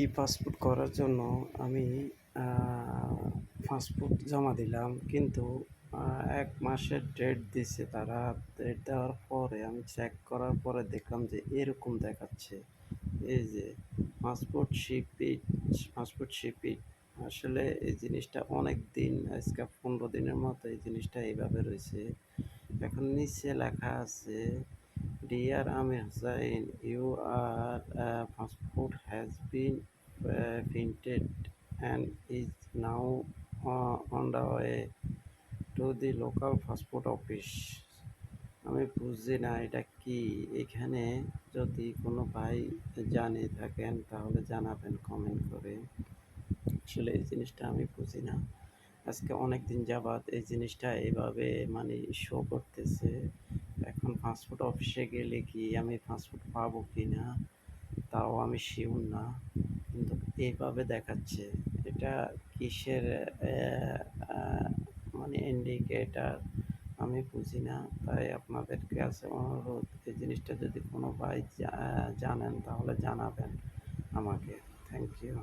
ই passport করার জন্য আমি পাসপোর্ট জমা দিলাম। কিন্তু এক মাসের ডেট দিছে তারা। ডেট দেওয়ার পরে আমি চেক করার পরে দেখলাম যে এরকম দেখাচ্ছে। এই যে পাসপোর্ট শিপিট পাসপোর্ট শিপিট আসলে এই জিনিসটা অনেক দিন, আজকে পনেরো দিনের মতো এই জিনিসটা এইভাবে রয়েছে। এখন নিচে লেখা আছে ডিয়ার আমি Hussain your passport has been printed and is now on the way to the local passport office আমি বুঝছি না এটা কি। এখানে যদি কোনো ভাই জানে থাকেন, তাহলে জানাবেন কমেন্ট করে। আসলে এই জিনিসটা আমি বুঝি না। আজকে অনেক দিন যাবাত এই জিনিসটা এইভাবে মানে শো করতেছে। এখন পাসপোর্ট অফিসে গেলে কি আমি পাসপোর্ট পাবো কি না তাও আমি শিওর না। কিন্তু এইভাবে দেখাচ্ছে, এটা কিসের মানে ইন্ডিকেটার আমি বুঝি না। তাই আপনাদের কাছে অনুরোধ, এই জিনিসটা যদি কোনো ভাই জানেন তাহলে জানাবেন আমাকে। Thank you